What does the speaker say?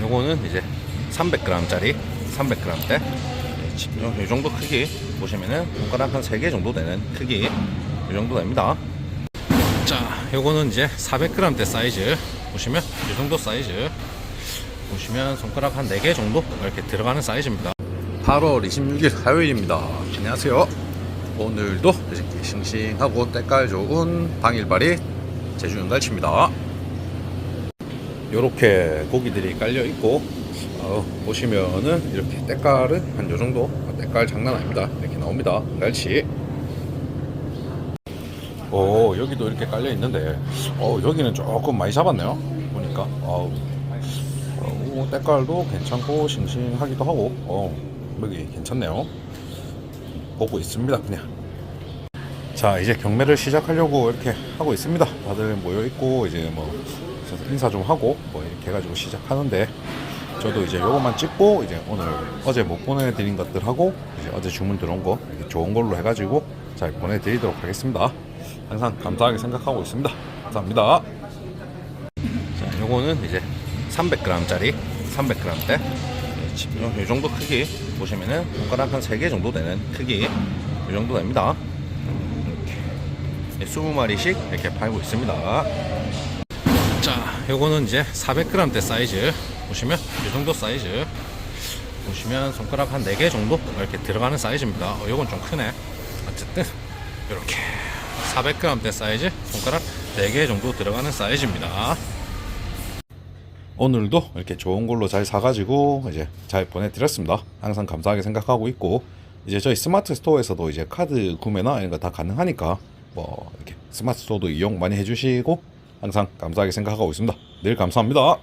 요거는 이제 300g짜리 300g대. 이 정도 크기 보시면은 손가락 한 3개 정도 되는 크기 이 정도 됩니다. 자 요거는 이제 400g대 사이즈 보시면 이 정도 사이즈 보시면 손가락 한 4개 정도 이렇게 들어가는 사이즈입니다. 8월 26일 화요일입니다. 안녕하세요. 오늘도 이렇게 싱싱하고 때깔 좋은 당일발이 제주연갈치입니다 요렇게 고기들이 깔려 있고 어, 보시면은 이렇게 때깔은 한 요 정도? 때깔 장난 아닙니다. 이렇게 나옵니다. 갈치. 오 여기도 이렇게 깔려 있는데 어 여기는 조금 많이 잡았네요. 보니까. 어우. 어, 때깔도 괜찮고 싱싱하기도 하고. 어 여기 괜찮네요. 보고 있습니다 그냥. 자 이제 경매를 시작하려고 이렇게 하고 있습니다. 다들 모여 있고 이제 뭐 인사 좀 하고 뭐 이렇게 해가지고 시작하는데 저도 이제 요것만 찍고 이제 오늘 어제 못 보내드린 것들 하고 이제 어제 주문 들어온 거 좋은 걸로 해가지고 잘 보내드리도록 하겠습니다. 항상 감사하게 생각하고 있습니다. 감사합니다. 자 요거는 이제 300g짜리 300g대. 이 정도 크기 보시면은 손가락 한 3개 정도 되는 크기 이 정도 됩니다. 이렇게. 20마리씩 이렇게 팔고 있습니다 자 요거는 이제 400g대 사이즈. 보시면 이 정도 사이즈. 보시면 손가락 한 4개 정도 이렇게 들어가는 사이즈입니다. 어, 요건 좀 크네. 어쨌든 이렇게 400g대 사이즈 손가락 4개 정도 들어가는 사이즈입니다. 오늘도 이렇게 좋은 걸로 잘 사가지고 이제 잘 보내드렸습니다. 항상 감사하게 생각하고 있고 이제 저희 스마트 스토어에서도 이제 카드 구매나 이런 거 다 가능하니까 뭐 이렇게 스마트 스토어도 이용 많이 해주시고 항상 감사하게 생각하고 있습니다. 늘 감사합니다.